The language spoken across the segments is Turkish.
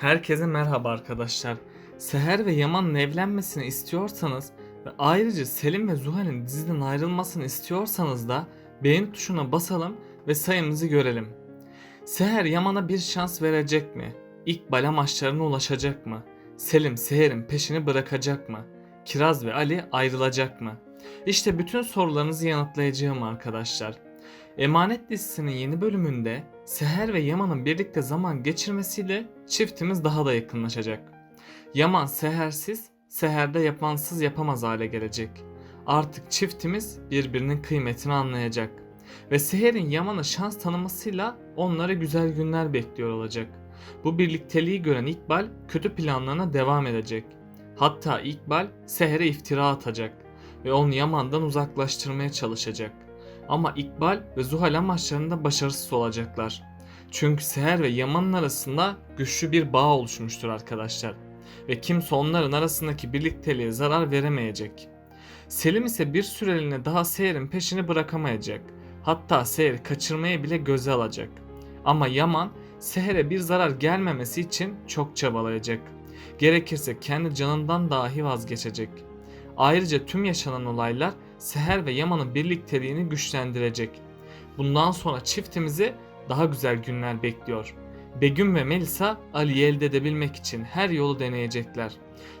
Herkese merhaba arkadaşlar. Seher ve Yaman'ın evlenmesini istiyorsanız ve ayrıca Selim ve Zuhal'in diziden ayrılmasını istiyorsanız da beğen tuşuna basalım ve sayımızı görelim. Seher Yaman'a bir şans verecek mi? İkbal amaçlarına ulaşacak mı? Selim Seher'in peşini bırakacak mı? Kiraz ve Ali ayrılacak mı? İşte bütün sorularınızı yanıtlayacağım arkadaşlar. Emanet dizisinin yeni bölümünde Seher ve Yaman'ın birlikte zaman geçirmesiyle çiftimiz daha da yakınlaşacak. Yaman Sehersiz, Seher de yapansız yapamaz hale gelecek. Artık çiftimiz birbirinin kıymetini anlayacak. Ve Seher'in Yaman'a şans tanımasıyla onlara güzel günler bekliyor olacak. Bu birlikteliği gören İkbal kötü planlarına devam edecek. Hatta İkbal Seher'e iftira atacak ve onu Yaman'dan uzaklaştırmaya çalışacak. Ama İkbal ve Zuhal amaçlarında başarısız olacaklar. Çünkü Seher ve Yaman'ın arasında güçlü bir bağ oluşmuştur arkadaşlar. Ve kimse onların arasındaki birlikteliğe zarar veremeyecek. Selim ise bir süreliğine daha Seher'in peşini bırakamayacak. Hatta Seher'i kaçırmaya bile göze alacak. Ama Yaman Seher'e bir zarar gelmemesi için çok çabalayacak. Gerekirse kendi canından dahi vazgeçecek. Ayrıca tüm yaşanan olaylar Seher ve Yaman'ın birlikteliğini güçlendirecek. Bundan sonra çiftimizi daha güzel günler bekliyor. Begüm ve Melisa Ali'yi elde edebilmek için her yolu deneyecekler.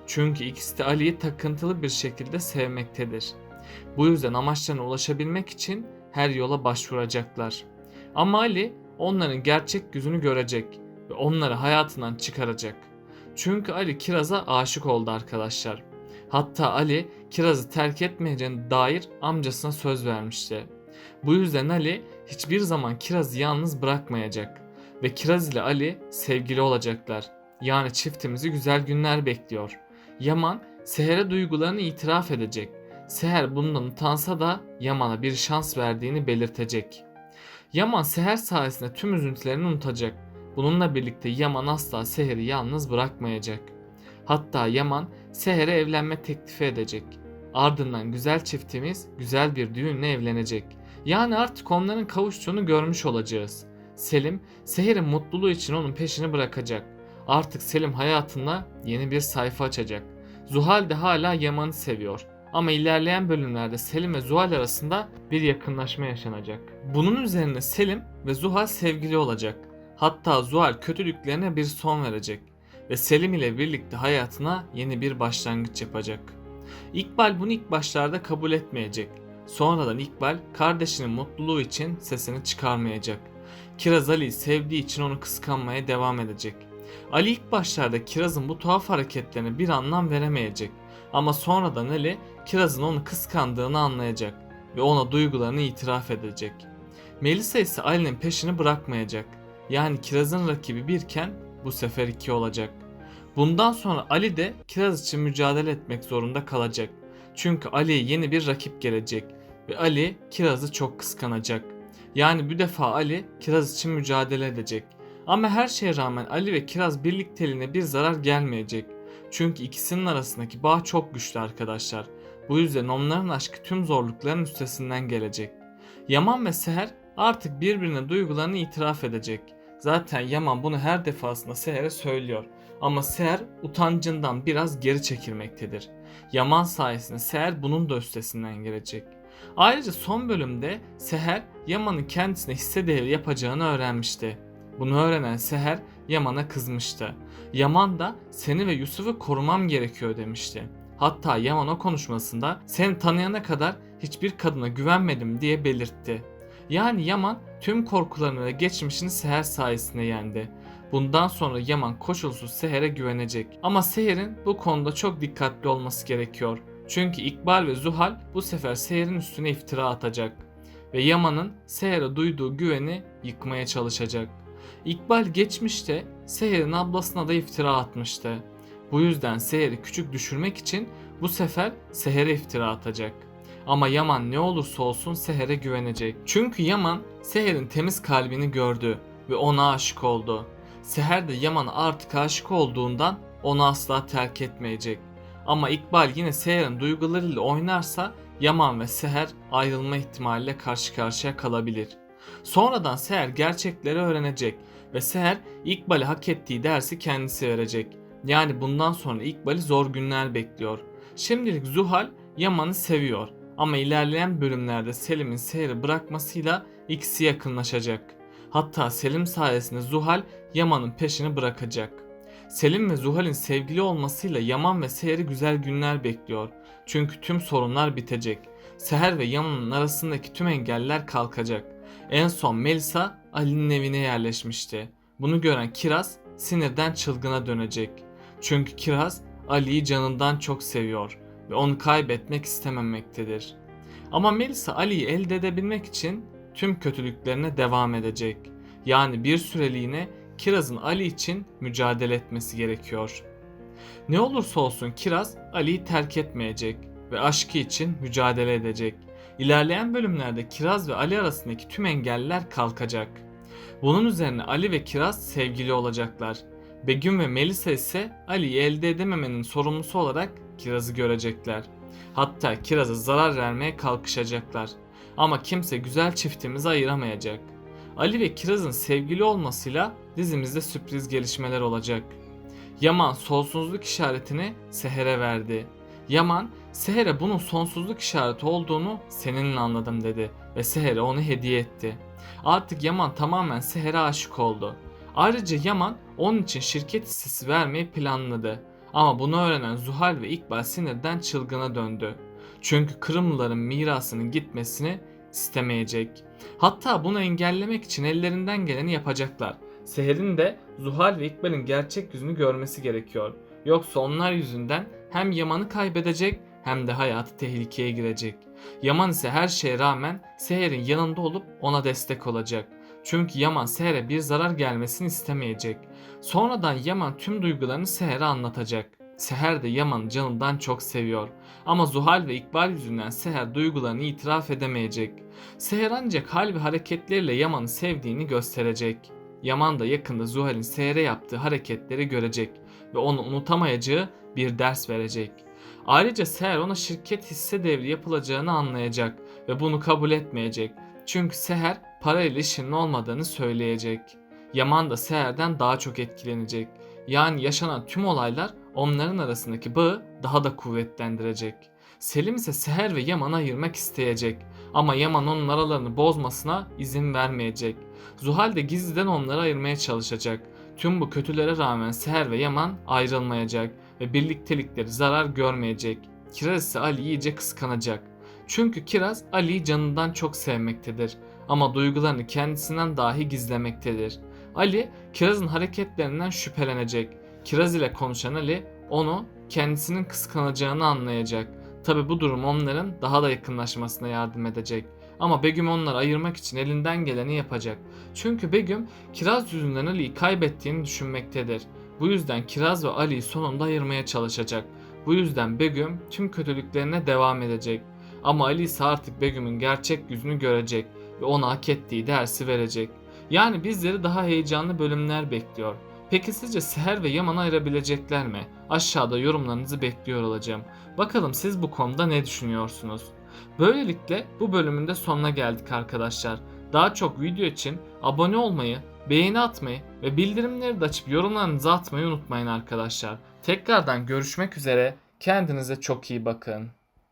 Çünkü ikisi de Ali'yi takıntılı bir şekilde sevmektedir. Bu yüzden amaçlarına ulaşabilmek için her yola başvuracaklar. Ama Ali onların gerçek yüzünü görecek ve onları hayatından çıkaracak. Çünkü Ali Kiraz'a aşık oldu arkadaşlar. Hatta Ali Kiraz'ı terk etmeyeceğine dair amcasına söz vermişti. Bu yüzden Ali hiçbir zaman Kiraz'ı yalnız bırakmayacak ve Kiraz ile Ali sevgili olacaklar. Yani çiftimizi güzel günler bekliyor. Yaman Seher'e duygularını itiraf edecek. Seher bundan utansa da Yaman'a bir şans verdiğini belirtecek. Yaman Seher sayesinde tüm üzüntülerini unutacak. Bununla birlikte Yaman asla Seher'i yalnız bırakmayacak. Hatta Yaman Seher'e evlenme teklifi edecek. Ardından güzel çiftimiz güzel bir düğünle evlenecek. Yani artık onların kavuştuğunu görmüş olacağız. Selim, Seher'in mutluluğu için onun peşini bırakacak. Artık Selim hayatında yeni bir sayfa açacak. Zuhal de hala Yaman'ı seviyor. Ama ilerleyen bölümlerde Selim ve Zuhal arasında bir yakınlaşma yaşanacak. Bunun üzerine Selim ve Zuhal sevgili olacak. Hatta Zuhal kötülüklerine bir son verecek ve Selim ile birlikte hayatına yeni bir başlangıç yapacak. İkbal bunu ilk başlarda kabul etmeyecek. Sonradan İkbal kardeşinin mutluluğu için sesini çıkarmayacak. Kiraz Ali'yi sevdiği için onu kıskanmaya devam edecek. Ali ilk başlarda Kiraz'ın bu tuhaf hareketlerine bir anlam veremeyecek. Ama sonradan Ali Kiraz'ın onu kıskandığını anlayacak ve ona duygularını itiraf edecek. Melisa ise Ali'nin peşini bırakmayacak. Yani Kiraz'ın rakibi birken bu sefer iki olacak. Bundan sonra Ali de Kiraz için mücadele etmek zorunda kalacak. Çünkü Ali'ye yeni bir rakip gelecek ve Ali Kiraz'ı çok kıskanacak. Yani bu defa Ali Kiraz için mücadele edecek. Ama her şeye rağmen Ali ve Kiraz birlikteliğine bir zarar gelmeyecek. Çünkü ikisinin arasındaki bağ çok güçlü arkadaşlar. Bu yüzden onların aşkı tüm zorlukların üstesinden gelecek. Yaman ve Seher artık birbirine duygularını itiraf edecek. Zaten Yaman bunu her defasında Seher'e söylüyor. Ama Seher utancından biraz geri çekilmektedir. Yaman sayesinde Seher bunun da üstesinden gelecek. Ayrıca son bölümde Seher Yaman'ın kendisine hisse değeri yapacağını öğrenmişti. Bunu öğrenen Seher Yaman'a kızmıştı. Yaman da seni ve Yusuf'u korumam gerekiyor demişti. Hatta Yaman o konuşmasında seni tanıyana kadar hiçbir kadına güvenmedim diye belirtti. Yani Yaman tüm korkularını ve geçmişini Seher sayesinde yendi. Bundan sonra Yaman koşulsuz Seher'e güvenecek. Ama Seher'in bu konuda çok dikkatli olması gerekiyor. Çünkü İkbal ve Zuhal bu sefer Seher'in üstüne iftira atacak. Ve Yaman'ın Seher'e duyduğu güveni yıkmaya çalışacak. İkbal geçmişte Seher'in ablasına da iftira atmıştı. Bu yüzden Seher'i küçük düşürmek için bu sefer Seher'e iftira atacak. Ama Yaman ne olursa olsun Seher'e güvenecek. Çünkü Yaman Seher'in temiz kalbini gördü ve ona aşık oldu. Seher de Yaman'a artık aşık olduğundan onu asla terk etmeyecek. Ama İkbal yine Seher'in duygularıyla oynarsa Yaman ve Seher ayrılma ihtimaliyle karşı karşıya kalabilir. Sonradan Seher gerçekleri öğrenecek ve Seher İkbal'e hak ettiği dersi kendisi verecek. Yani bundan sonra İkbal'i zor günler bekliyor. Şimdilik Zuhal Yaman'ı seviyor ama ilerleyen bölümlerde Selim'in Seher'i bırakmasıyla ikisi yakınlaşacak. Hatta Selim sayesinde Zuhal Yaman'ın peşini bırakacak. Selim ve Zuhal'in sevgili olmasıyla Yaman ve Seher'i güzel günler bekliyor. Çünkü tüm sorunlar bitecek. Seher ve Yaman'ın arasındaki tüm engeller kalkacak. En son Melisa Ali'nin evine yerleşmişti. Bunu gören Kiraz sinirden çılgına dönecek. Çünkü Kiraz Ali'yi canından çok seviyor ve onu kaybetmek istememektedir. Ama Melisa Ali'yi elde edebilmek için tüm kötülüklerine devam edecek. Yani bir süreliğine Kiraz'ın Ali için mücadele etmesi gerekiyor. Ne olursa olsun Kiraz Ali'yi terk etmeyecek ve aşkı için mücadele edecek. İlerleyen bölümlerde Kiraz ve Ali arasındaki tüm engeller kalkacak. Bunun üzerine Ali ve Kiraz sevgili olacaklar. Begüm ve Melisa ise Ali'yi elde edememenin sorumlusu olarak Kiraz'ı görecekler. Hatta Kiraz'a zarar vermeye kalkışacaklar. Ama kimse güzel çiftimizi ayıramayacak. Ali ve Kiraz'ın sevgili olmasıyla dizimizde sürpriz gelişmeler olacak. Yaman sonsuzluk işaretini Seher'e verdi. Yaman, Seher'e bunun sonsuzluk işareti olduğunu seninle anladım dedi ve Seher'e onu hediye etti. Artık Yaman tamamen Seher'e aşık oldu. Ayrıca Yaman onun için şirket hissesi vermeyi planladı. Ama bunu öğrenen Zuhal ve İkbal sinirden çılgına döndü. Çünkü Kırımlıların mirasının gitmesini istemeyecek. Hatta bunu engellemek için ellerinden geleni yapacaklar. Seher'in de Zuhal ve İkbal'in gerçek yüzünü görmesi gerekiyor. Yoksa onlar yüzünden hem Yaman'ı kaybedecek hem de hayatı tehlikeye girecek. Yaman ise her şeye rağmen Seher'in yanında olup ona destek olacak. Çünkü Yaman Seher'e bir zarar gelmesini istemeyecek. Sonradan Yaman tüm duygularını Seher'e anlatacak. Seher de Yaman'ı canından çok seviyor. Ama Zuhal ve İkbal yüzünden Seher duygularını itiraf edemeyecek. Seher ancak hal ve hareketleriyle Yaman'ı sevdiğini gösterecek. Yaman da yakında Zuhal'in Seher'e yaptığı hareketleri görecek ve onu unutamayacağı bir ders verecek. Ayrıca Seher ona şirket hisse devri yapılacağını anlayacak ve bunu kabul etmeyecek. Çünkü Seher parayla işinin olmadığını söyleyecek. Yaman da Seher'den daha çok etkilenecek. Yani yaşanan tüm olaylar onların arasındaki bağı daha da kuvvetlendirecek. Selim ise Seher ve Yaman'ı ayırmak isteyecek ama Yaman onun aralarını bozmasına izin vermeyecek. Zuhal de gizliden onları ayırmaya çalışacak. Tüm bu kötülere rağmen Seher ve Yaman ayrılmayacak ve birliktelikleri zarar görmeyecek. Kiraz ise Ali iyice kıskanacak. Çünkü Kiraz Ali'yi canından çok sevmektedir ama duygularını kendisinden dahi gizlemektedir. Ali Kiraz'ın hareketlerinden şüphelenecek. Kiraz ile konuşan Ali onu kendisinin kıskanacağını anlayacak. Tabi bu durum onların daha da yakınlaşmasına yardım edecek. Ama Begüm onları ayırmak için elinden geleni yapacak. Çünkü Begüm Kiraz yüzünden Ali'yi kaybettiğini düşünmektedir. Bu yüzden Kiraz ve Ali'yi sonunda ayırmaya çalışacak. Bu yüzden Begüm tüm kötülüklerine devam edecek. Ama Ali ise artık Begüm'ün gerçek yüzünü görecek ve ona hak ettiği dersi verecek. Yani bizleri daha heyecanlı bölümler bekliyor. Peki sizce Seher ve Yaman'ı ayırabilecekler mi? Aşağıda yorumlarınızı bekliyor olacağım. Bakalım siz bu konuda ne düşünüyorsunuz? Böylelikle bu bölümün de sonuna geldik arkadaşlar. Daha çok video için abone olmayı, beğeni atmayı ve bildirimleri de açıp yorumlarınızı atmayı unutmayın arkadaşlar. Tekrardan görüşmek üzere. Kendinize çok iyi bakın.